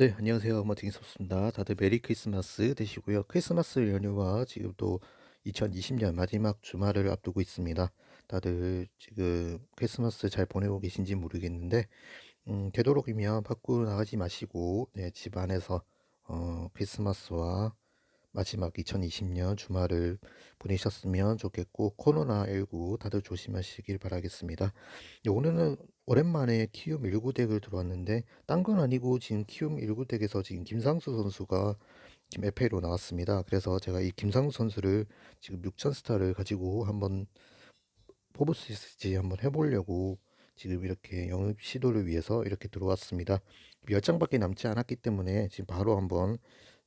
네, 안녕하세요. 머팅섭습니다. 다들 메리 크리스마스 되시고요. 크리스마스 연휴와 지금 또 2020년 마지막 주말을 앞두고 있습니다. 다들 지금 크리스마스 잘 보내고 계신지 모르겠는데, 음, 되도록이면 밖으로 나가지 마시고, 네, 집 안에서 어, 크리스마스와 마지막 2020년 주말을 보내셨으면 좋겠고 코로나19 다들 조심하시길 바라겠습니다. 네, 오늘은 오랜만에 키움 19 덱을 들어왔는데 딴 건 아니고 지금 키움 19 덱에서 지금 김상수 선수가 지금 FA로 나왔습니다. 그래서 제가 이 김상수 선수를 지금 6천 스타를 가지고 한번 뽑을 수 있을지 한번 해보려고 지금 이렇게 영입 시도를 위해서 이렇게 들어왔습니다. 10장밖에 남지 않았기 때문에 지금 바로 한번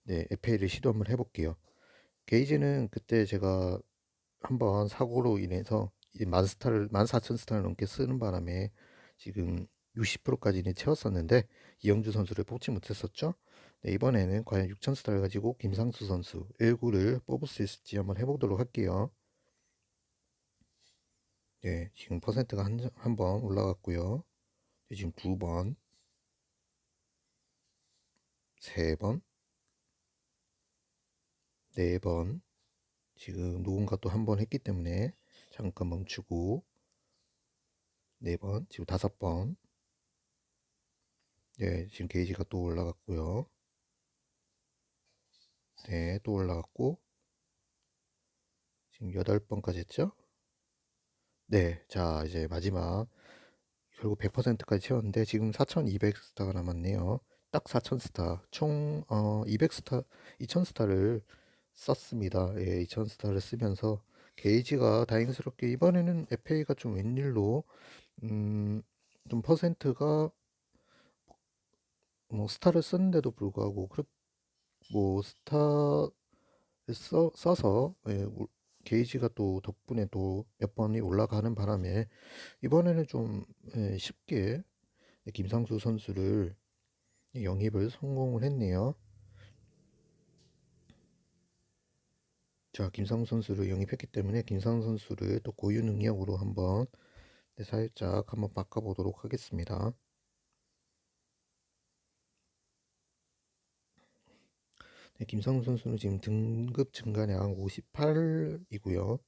네, FA를 시도 한번 해볼게요. 게이지는 그때 제가 한번 사고로 인해서 만 스타를 만 사천 스타를 넘게 쓰는 바람에 지금 60%까지는 채웠었는데 이영주 선수를 뽑지 못했었죠. 네, 이번에는 과연 6천 스타를 가지고 김상수 선수 1구를 뽑을 수 있을지 한번 해보도록 할게요. 네, 지금 퍼센트가 한, 한 번 올라갔고요. 네, 지금 두 번, 세 번, 네 번. 지금 누군가 또 한 번 했기 때문에 잠깐 멈추고 네 번, 지금 다섯 번. 네, 지금 게이지가 또 올라갔고요. 네, 또 올라갔고 지금 여덟 번까지 했죠? 네, 자 이제 마지막 결국 100%까지 채웠는데 지금 4200스타가 남았네요. 딱 4000스타 총 어, 200스타 2000스타를 썼습니다. 예, 2000스타를 쓰면서 게이지가 다행스럽게 이번에는 FA가 좀 웬일로 음, 좀 퍼센트가 뭐 스타를 썼는데도 불구하고 뭐 스타를 써, 써서 예, 게이지가 또 덕분에 또 몇 번이 올라가는 바람에 이번에는 좀 예, 쉽게 김상수 선수를 영입을 성공을 했네요. 자, 김상수 선수를 영입했기 때문에 김상수 선수를 또 고유 능력으로 한번 네, 살짝 한번 바꿔보도록 하겠습니다. 네, 김상우 선수는 지금 등급 증가량 58이고요.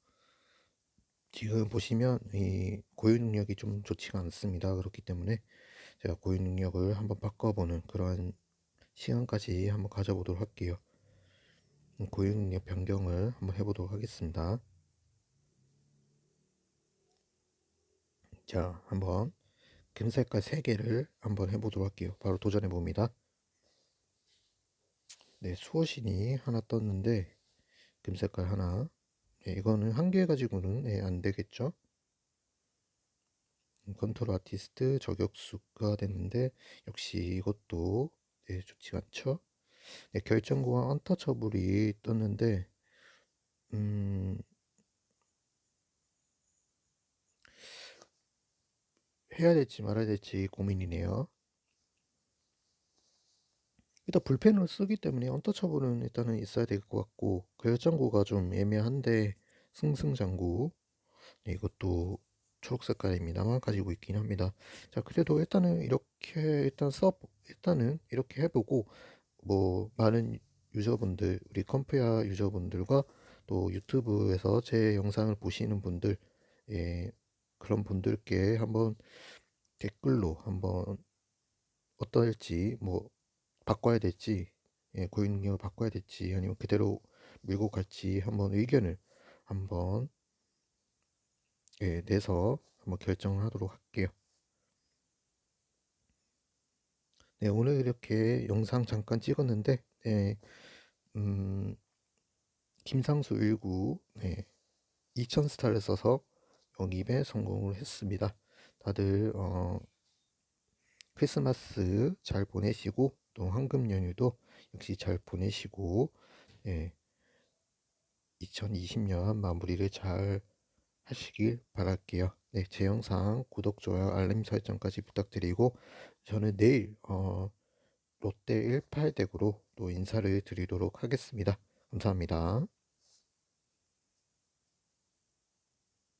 지금 보시면 이 고유 능력이 좀 좋지가 않습니다. 그렇기 때문에 제가 고유 능력을 한번 바꿔보는 그런 시간까지 한번 가져보도록 할게요. 고유 능력 변경을 한번 해보도록 하겠습니다. 자, 한번 금색깔 3개를 한번 해보도록 할게요. 바로 도전해 봅니다. 네, 수호신이 하나 떴는데 금색깔 하나 네, 이거는 한 개 가지고는 네, 안 되겠죠 컨트롤 아티스트 저격수가 됐는데 역시 이것도 네, 좋지 않죠 네, 결정구와 언터처블이 떴는데 음, 해야 될지 말아야 될지 고민이네요. 일단 불펜을 쓰기 때문에 언터처블은 일단은 있어야 될 것 같고 결장구가 좀 애매한데 승승장구. 네, 이것도 초록 색깔입니다만 가지고 있긴 합니다. 자 그래도 일단은 이렇게 일단 써 일단은 이렇게 해보고 뭐 많은 유저분들 우리 컴프야 유저분들과 또 유튜브에서 제 영상을 보시는 분들 예, 그런 분들께 한번 댓글로 한번 어떨지 뭐 바꿔야 될지 예, 능력을 바꿔야 될지 아니면 그대로 밀고 갈지 한번 의견을 한번 예, 내서 한번 결정하도록 할게요. 네, 오늘 이렇게 영상 잠깐 찍었는데 네, 음, 김상수 19 네, 2000 스타를 써서 영입에 성공을 했습니다. 다들 어, 크리스마스 잘 보내시고 또 황금 연휴도 역시 잘 보내시고 예, 2020년 마무리를 잘 하시길 바랄게요. 네, 제 영상 구독, 좋아요, 알림 설정까지 부탁드리고 저는 내일 어, 롯데 18덱으로 또 인사를 드리도록 하겠습니다. 감사합니다.